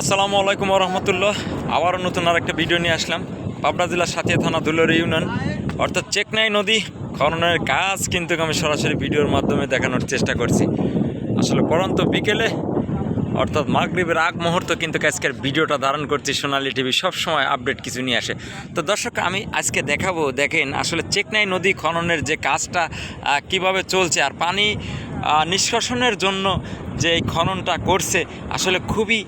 আসসালামু আলাইকুম রহমতুল্লাহ। আবারও নতুন আর একটা ভিডিও নিয়ে আসলাম। পাবনা জেলার সাথিয়া থানা দুলর ইউনিয়ন। অর্থাৎ চেকনাই নদী খননের কাজ কিন্তু আমি সরাসরি ভিডিওর মাধ্যমে দেখানোর চেষ্টা করছি। আসলে পরন্ত বিকেলে, অর্থাৎ মাগরীবের আগ মুহূর্ত কিন্তু আজকের ভিডিওটা ধারণ করছি সোনালি টিভি। সবসময় আপডেট কিছু নিয়ে আসে। তো দর্শক, আমি আজকে দেখাবো, দেখেন, আসলে চেকনাই নদী খননের যে কাজটা কীভাবে চলছে আর পানি নিষ্কাশনের জন্য যে এই খননটা করছে, আসলে খুবই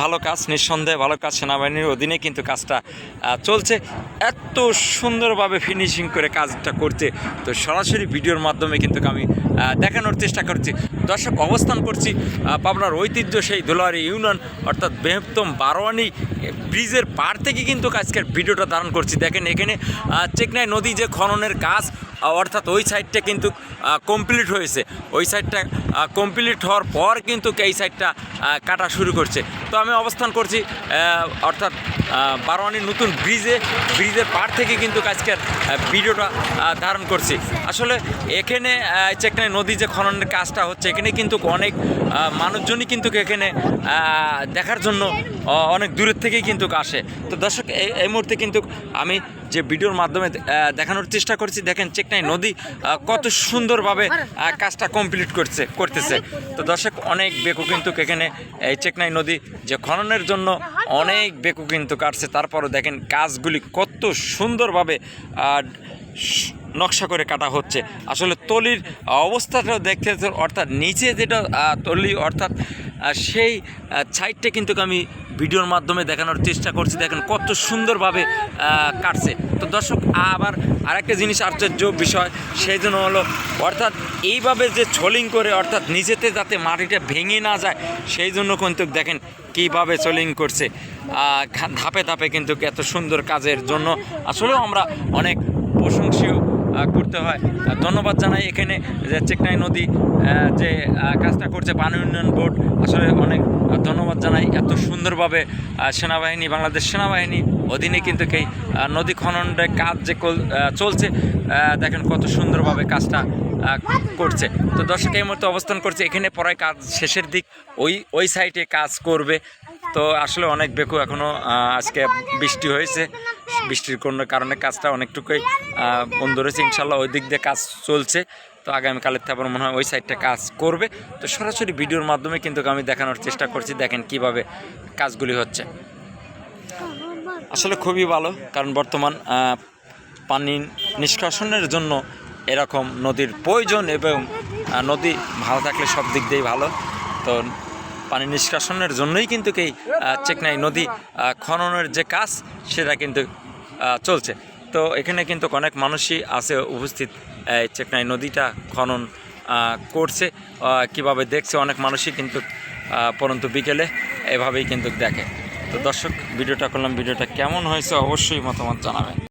ভালো কাজ, নিঃসন্দেহে ভালো কাজ সেনাবাহিনীর অধীনে কিন্তু কাজটা চলছে। এত সুন্দরভাবে ফিনিশিং করে কাজটা করছে। তো সরাসরি ভিডিওর মাধ্যমে কিন্তু আমি দেখানোর চেষ্টা করছি। দর্শক, অবস্থান করছি পাবনার ঐতিহ্য সেই দোলারি ইউনিয়ন, অর্থাৎ বৃহত্তম বারোয়ানি ব্রিজের পার থেকে কিন্তু আজকের ভিডিওটা ধারণ করছি। দেখেন এখানে চেকনাই নদী যে খননের কাজ, অর্থাৎ ওই সাইডটা কিন্তু কমপ্লিট হয়েছে। ওই সাইডটা কমপ্লিট হওয়ার পর কিন্তু এই সাইডটা কাটা শুরু করছে। তো আমি অবস্থান করছি অর্থাৎ বারোয়ানির নতুন ব্রিজে, ব্রিজের পার থেকে কিন্তু আজকের ভিডিওটা ধারণ করছি। আসলে এখানে চেকনাই নদী যে খননের কাজটা হচ্ছে, এখানে কিন্তু অনেক মানুষজনই কিন্তু এখানে দেখার জন্য অনেক দূরের থেকেই কিন্তু আসে। তো দর্শক এই মুহূর্তে কিন্তু আমি যে ভিডিওর মাধ্যমে দেখানোর চেষ্টা করছি, দেখেন চেকনাই নদী কত সুন্দরভাবে কাজটা কমপ্লিট করছে, করতেছে। তো দর্শক, অনেক বেকু কিন্তু এখানে, এই চেকনাই নদী যে খননের জন্য অনেক বেকু কিন্তু কাটছে। তারপরও দেখেন কাজগুলি কত সুন্দরভাবে নকশা করে কাটা হচ্ছে। আসলে তলির অবস্থাটাও দেখতে অর্থাৎ নিচে যেটা তলি অর্থাৎ সেই সাইডটা কিন্তু আমি ভিডিওর মাধ্যমে দেখানোর চেষ্টা করছি। দেখেন কত সুন্দরভাবে কাটছে। তো দর্শক, আবার আরেকটা জিনিস আশ্চর্য বিষয়, সেই জন্য হলো, অর্থাৎ এইভাবে যে ছোলিং করে, অর্থাৎ নিজেতে যাতে মাটিটা ভেঙে না যায়, সেই জন্য কিন্তু দেখেন কীভাবে সোলিং করছে। ধাপে ধাপে কিন্তু এত সুন্দর কাজের জন্য আসলেও আমরা অনেক করতে হয়। ধন্যবাদ জানাই এখানে যে চেকনাই নদী যে কাজটা করছে পানি উন্নয়ন বোর্ড। আসলে অনেক ধন্যবাদ জানাই এত সুন্দরভাবে সেনাবাহিনী, বাংলাদেশ সেনাবাহিনী অধীনে কিন্তু এই নদী খননের কাজ যে চলছে দেখেন কত সুন্দরভাবে কাজটা করছে। তো দর্শক, এই মুহূর্তে অবস্থান করছে। এখানে পড়ায় কাজ শেষের দিক, ওই ওই সাইটে কাজ করবে। তো আসলে অনেক বেকু এখনও আজকে বৃষ্টি হয়েছে। বৃষ্টির কোনো কারণে কাজটা অনেকটুকুই বন্ধ রয়েছে। ইনশাল্লাহ ওই দিক দিয়ে কাজ চলছে। তো আগামীকালের থেকে আবার মনে হয় ওই সাইডটা কাজ করবে। তো সরাসরি ভিডিওর মাধ্যমে কিন্তু আমি দেখানোর চেষ্টা করছি, দেখেন কীভাবে কাজগুলি হচ্ছে। আসলে খুবই ভালো, কারণ বর্তমান পানি নিষ্কাশনের জন্য এরকম নদীর প্রয়োজন এবং নদী ভালো থাকলে সব দিক দিয়েই ভালো। তো পানি নিষ্কাশনের জন্যই কিন্তু এই চেকনাই নদী খননের যে কাজ, সেটা কিন্তু চলছে। তো এখানে কিন্তু অনেক মানুষই আছে উপস্থিত, এই চেকনাই নদীটা খনন করছে কীভাবে দেখছে, অনেক মানুষই কিন্তু পরন্তু বিকেলে এভাবেই কিন্তু দেখে। তো দর্শক, ভিডিওটা করলাম, ভিডিওটা কেমন হয়েছে অবশ্যই মতামত জানাবেন।